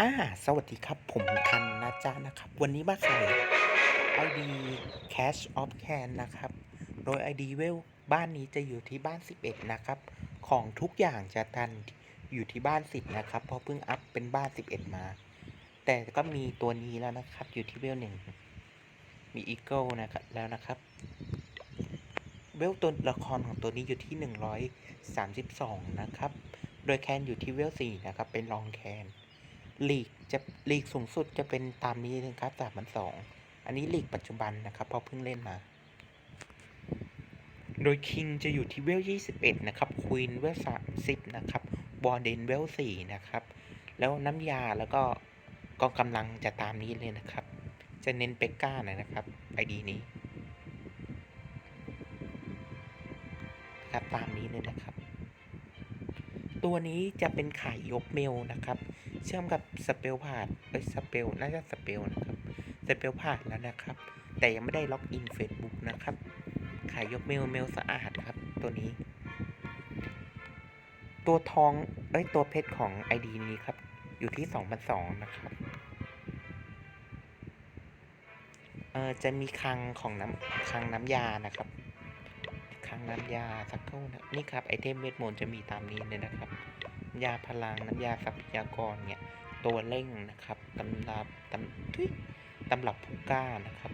อาสวัสดีครับ ผมทันนะจ๊ะนะครับ วันนี้มาขาย ID Cash of Can นะครับ โดย ID เวลบ้านนี้จะอยู่ที่บ้าน 11 นะครับ ของทุกอย่างจะทันอยู่ที่บ้าน 10 นะครับ เพราะเพิ่งอัพเป็นบ้าน 11 มา แต่ก็มีตัวนี้แล้วนะครับ อยู่ที่เวลหนึ่งมีอีเกิลนะครับแล้วนะครับ เวลตัวละครของตัวนี้อยู่ที่ 132 นะครับ โดยแคนอยู่ที่เวล4นะครับ เป็นรองแคน ลีกจะลีกสูงสุดจะเป็นตามนี้นะครับสามพันสองอันนี้ลีกปัจจุบันนะครับเพราะเพิ่งเล่นมา โดยคิงจะอยู่ที่เวล 21 นะครับควีนเวล 30 นะครับบอร์เดนเวล 4 นะครับ แล้วน้ำยาแล้วก็กองกำลังจะตามนี้เลยนะครับ จะเน้นเปกก้าหน่อยนะครับไอดีนี้ครับตามนี้เลยนะครับ ตัวนี้จะเป็นขายยกเมลนะครับ เชื่อมกับสเปลพาดเอ้ยสเปลน่าจะสเปลนะครับสเปลพาดแล้วนะครับ แต่ยังไม่ได้ล็อกอิน Facebook นะครับขายยกเมลเมลสะอาดครับตัวนี้ ตัวทองเอ้ยตัวเพชรของ ID นี้ครับ อยู่ที่2,200นะครับเออจะมีคลังของน้ำคลังน้ำยานะครับคลังน้ำยาสักครู่นะนี่ครับไอเทมเวทมนต์จะมีตามนี้เลยนะครับ ยาพลังน้ำยาทรัพยากรเนี่ยตัวเร่งนะครับตำรับตำทุยตำรับผู้กล้านะครับ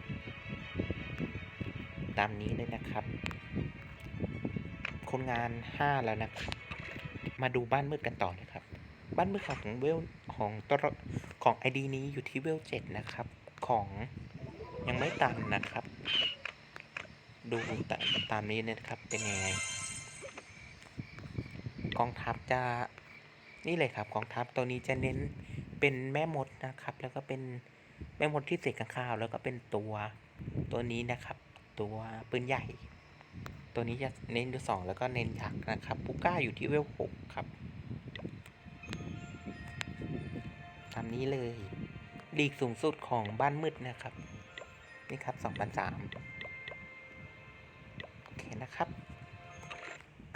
ตามนี้เลยนะครับ คนงาน 5 แล้วนะครับ มาดูบ้านมืดกันต่อเลยครับ บ้านมืดของเวลของตัวของไอดีนี้อยู่ที่เวล7นะครับ ของยังไม่ตันนะครับ ดูตาตามนี้เลยนะครับเป็นยังไงกองทัพจะ นี่เลยครับกองทัพตัวนี้จะเน้นเป็นแม่มดนะครับ แล้วก็เป็นแม่มดที่เสกข้าวแล้วก็เป็นตัวตัวนี้นะครับ ตัวปืนใหญ่ ตัวนี้จะเน้นดูสองแล้วก็เน้นยักษ์นะครับปูก้าอยู่ที่เวลหกครับตามนี้เลยลีกสูงสุดของบ้านมืดนะครับ นี่ครับสองพันสามโอเคนะครับ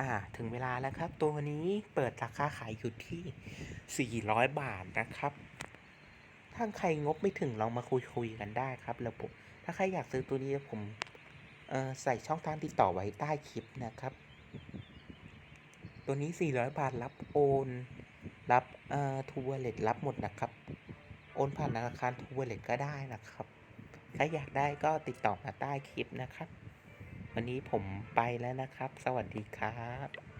อ่าถึงเวลาแล้วครับ ตัวนี้เปิดราคาขายอยู่ที่ 400 บาทนะครับ ถ้าใครงบไม่ถึงลองมาคุยคุยกันได้ครับแล้วผมถ้าใครอยากซื้อตัวนี้ผมเอ่อใส่ช่องทางติดต่อไว้ใต้คลิปนะครับ ตัวนี้ 400 บาทรับโอน รับเอ่อทูวเลตรับหมดนะครับ โอนผ่านธนาคารทูวเลตก็ได้นะครับ ถ้าอยากได้ก็ติดต่อมาใต้คลิปนะครับ วันนี้ผมไปแล้วนะครับ สวัสดีครับ